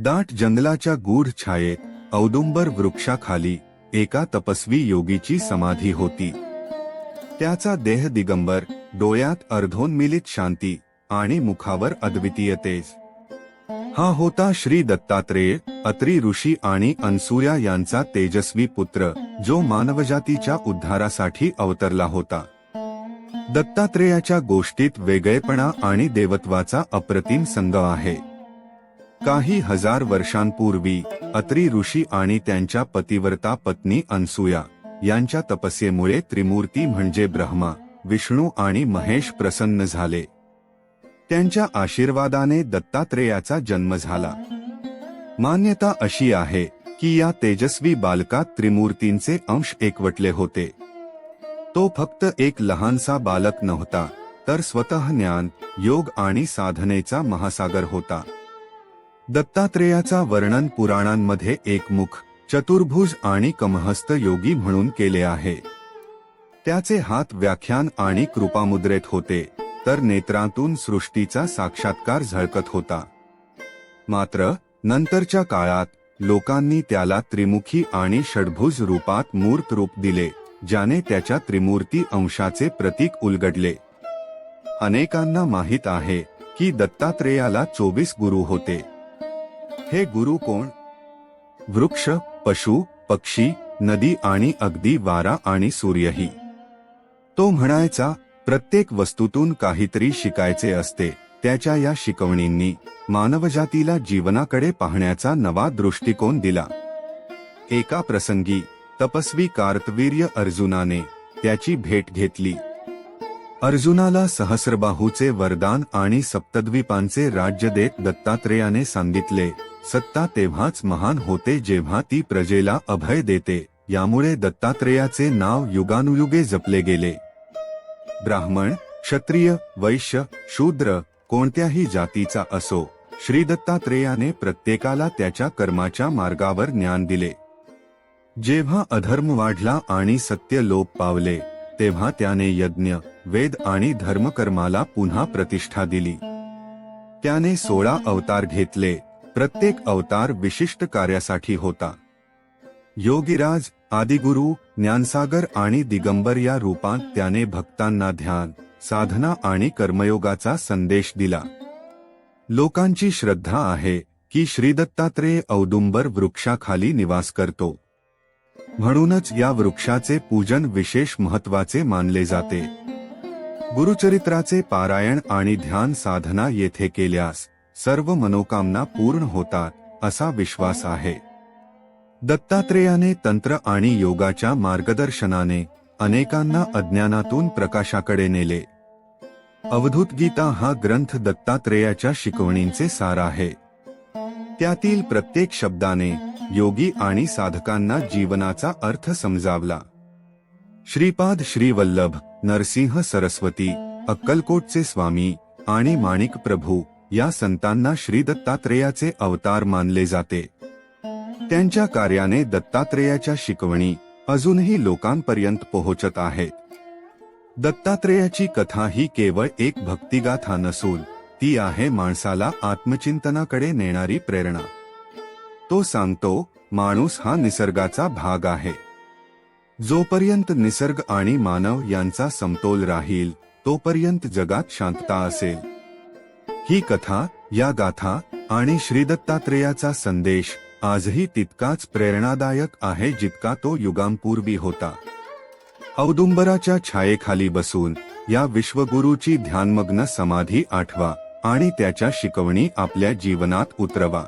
दाट जंगलाच्या गूढ छायेत औदुंबर वृक्षाखाली एका तपस्वी योगीची समाधी होती. त्याचा देह दिगंबर डोळ्यात अर्धोन्मिलित शांती आणि मुखावर अद्वितीय तेज हा होता श्री दत्तात्रेय अत्री ऋषी आणि अनसुया यांचा तेजस्वी पुत्र जो मानवजातीच्या उद्धारासाठी अवतरला होता. दत्तात्रेयाच्या गोष्टीत वेगळेपणा आणि देवत्वाचा अप्रतिम संघ आहे. काही हजार वर्षांपूर्वी अत्री ऋषी आणि त्यांच्या पतिव्रता पत्नी अनसुया यांच्या तपस्येमुळे त्रिमूर्ती म्हणजे ब्रह्मा विष्णू आणि महेश प्रसन्न झाले. त्यांच्या आशीर्वादाने दत्तात्रेयाचा जन्म झाला. मान्यता अशी आहे की या तेजस्वी बालकात त्रिमूर्तींचे अंश एकवटले होते. तो फक्त एक लहानसा बालक नव्हता तर स्वतः ज्ञान योग आणि साधनेचा महासागर होता. दत्तात्रेयाचा वर्णन पुराणांमध्ये एकमुख चतुर्भुज आणि कमहस्त योगी म्हणून केले आहे. त्याचे हात व्याख्यान आणि कृपामुद्रेत होते तर नेत्रांतून सृष्टीचा साक्षात्कार झळकत होता. मात्र नंतरच्या काळात लोकांनी त्याला त्रिमुखी आणि षडभुज रूपात मूर्त रूप दिले ज्याने त्याच्या त्रिमूर्ती अंशाचे प्रतीक उलगडले. अनेकांना माहीत आहे की दत्तात्रेयाला चोवीस गुरु होते. हे गुरु कोण? वृक्ष पशु पक्षी नदी आणि अगदी वारा आणि सूर्यही. तो म्हणायचा प्रत्येक वस्तूतून काहीतरी शिकायचे असते त्याच्या या शिकवणींनी मानवजातीला जीवनाकडे पाहण्याचा नवा दृष्टिकोन दिला. एका प्रसंगी तपस्वी कार्तवीर्य अर्जुनाने त्याची भेट घेतली. अर्जुनाला सहस्रबाहूचे वरदान आणि सप्तद्वीपांचे राज्य देत दत्तात्रेयाने सांगितले सत्ता तेव्हाच महान होते जेव्हा ती प्रजेला अभय देते यामुळे दत्तात्रेयाचे नाव युगानुयुगे जपले गेले. ब्राह्मण क्षत्रिय वैश्य शूद्र कोणत्याही जातीचा असो श्री दत्तात्रेयाने प्रत्येकाला त्याच्या कर्माच्या मार्गावर ज्ञान दिले. जेव्हा अधर्म वाढला आणि सत्य लोप पावले तेव्हा त्याने यज्ञ वेद आणि धर्मकर्माला पुन्हा प्रतिष्ठा दिली. त्याने सोळा अवतार घेतले प्रत्येक अवतार विशिष्ट कार्यासाठी होता. योगीराज आदिगुरु ज्ञानसागर आणि दिगंबर या रूपात त्याने भक्तांना ध्यान साधना आणि कर्मयोगाचा संदेश दिला. लोकांची श्रद्धा आहे की श्री दत्तात्रेय औदुंबर वृक्षाखाली निवास करतो. म्हणूनच या वृक्षाचे पूजन विशेष महत्त्वाचे मानले जाते. गुरुचरित्राचे पारायण आणि ध्यान साधना येथे केल्यास सर्व मनोकामना पूर्ण होतात असा विश्वास आहे. दत्तात्रेयाने तंत्र आणि योगाच्या मार्गदर्शनाने अनेकांना अज्ञानातून प्रकाशाकडे नेले. अवधूत गीता हा ग्रंथ दत्तात्रेयाच्या शिकवणींचे सार आहे. त्यातील प्रत्येक शब्दाने योगी आणि साधकांना जीवनाचा अर्थ समजावला. श्रीपाद श्रीवल्लभ नरसिंह सरस्वती अक्कलकोटचे स्वामी आणि माणिक प्रभू या संतांना श्री दत्तात्रेयाचे अवतार मानले जाते. त्यांच्या कार्याने दत्तात्रेयाच्या शिकवणी अजूनही लोकांपर्यंत पोहोचत आहेत. दत्तात्रेयाची कथा ही केवळ एक भक्तिगाथा नसून ती आहे माणसाला आत्मचिंतनाकडे नेणारी प्रेरणा. तो सांगतो माणूस हा निसर्गाचा भाग आहे. जोपर्यंत निसर्ग आणि मानव यांचा समतोल राहील तोपर्यंत जगात शांतता असेल. ही कथा या गाथा आणि श्रीदत्तात्रेयाचा संदेश आजही तितकाच प्रेरणादायक आहे जितका तो युगांपूर्वी होता. औदुंबराच्या छायेखाली बसून या विश्वगुरूची ध्यानमग्न समाधी आठवा आणि त्याच्या शिकवणी आपल्या जीवनात उतरवा.